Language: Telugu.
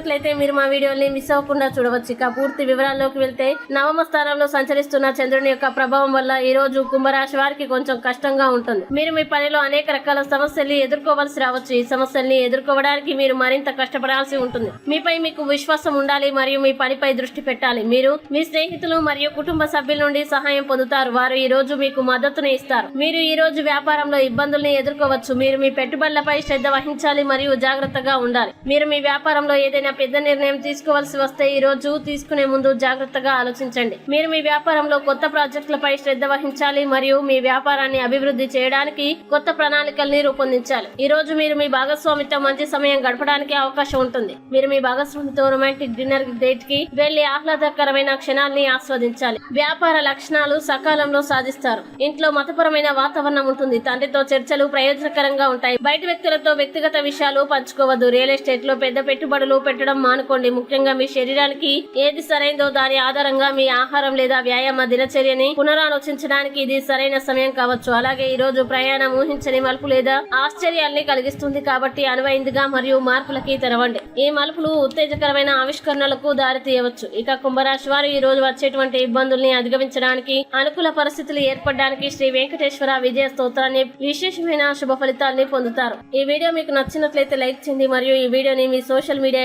చూసినట్లయితే మీరు మా వీడియోని మిస్ అవ్వకుండా చూడవచ్చు. ఇక పూర్తి వివరాల్లోకి వెళ్తే నవమ స్థానంలో సంచరిస్తున్న చంద్రుని యొక్క ప్రభావం వల్ల ఈ రోజు కుంభరాశి వారికి కొంచెం కష్టంగా ఉంటుంది. మీరు మీ పనిలో అనేక రకాల సమస్యల్ని ఎదుర్కోవాల్సి రావచ్చు. ఈ సమస్యల్ని ఎదుర్కోవడానికి మీరు మరింత కష్టపడాల్సి ఉంటుంది. మీపై మీకు విశ్వాసం ఉండాలి మరియు మీ పనిపై దృష్టి పెట్టాలి. మీరు మీ స్నేహితులు మరియు కుటుంబ సభ్యుల నుండి సహాయం పొందుతారు. వారు ఈ రోజు మీకు మద్దతుని ఇస్తారు. మీరు ఈ రోజు వ్యాపారంలో ఇబ్బందుల్ని ఎదుర్కోవచ్చు. మీరు మీ పెట్టుబడులపై శ్రద్ధ వహించాలి మరియు జాగ్రత్తగా ఉండాలి. మీరు మీ వ్యాపారంలో ఏదైనా పెద్ద నిర్ణయం తీసుకోవాల్సి వస్తే ఈ రోజు తీసుకునే ముందు జాగ్రత్తగా ఆలోచించండి. మీరు మీ వ్యాపారంలో కొత్త ప్రాజెక్టులపై శ్రద్ధ వహించాలి మరియు మీ వ్యాపారాన్ని అభివృద్ధి చేయడానికి కొత్త ప్రణాళికల్ని రూపొందించాలి. ఈ రోజు మీరు మీ భాగస్వామితో మంచి సమయం గడపడానికి అవకాశం ఉంటుంది. మీరు మీ భాగస్వామితో రొమాంటిక్ డిన్నర్ డేట్కి వెళ్ళి ఆహ్లాదకరమైన క్షణాల్ని ఆస్వాదించాలి. వ్యాపార లక్షణాలు సకాలంలో సాధిస్తారు. ఇంట్లో మతపరమైన వాతావరణం ఉంటుంది. తండ్రితో చర్చలు ప్రయోజనకరంగా ఉంటాయి. బయట వ్యక్తులతో వ్యక్తిగత విషయాలు పంచుకోవద్దు. రియల్ ఎస్టేట్లో పెద్ద పెట్టుబడులు పెట్టడం మానుకోండి. ముఖ్యంగా మీ శరీరానికి ఏది సరైనదో దాని ఆధారంగా మీ ఆహారం లేదా వ్యాయామ దినచర్యని పునరాలోచించడానికి ఇది సరైన సమయం కావచ్చు. అలాగే ఈ రోజు ప్రయాణం ఊహించని మలుపు లేదా ఆశ్చర్యాల్ని కలిగిస్తుంది కాబట్టి అనువైందిగా మరియు మార్పులకి తెరవండి. ఈ మలుపులు ఉత్తేజకరమైన ఆవిష్కరణలకు దారి తీయవచ్చు ఇక కుంభరాశి వారు ఈ రోజు వచ్చేటువంటి ఇబ్బందుల్ని అధిగమించడానికి అనుకూల పరిస్థితులు ఏర్పడడానికి శ్రీ వెంకటేశ్వర విజయ స్తోత్రాన్ని విశేషమైన శుభ ఫలితాల్ని పొందుతారు. ఈ వీడియో మీకు నచ్చినట్లయితే లైక్ చేయండి. మరియు ఈ వీడియోని మీ సోషల్ మీడియా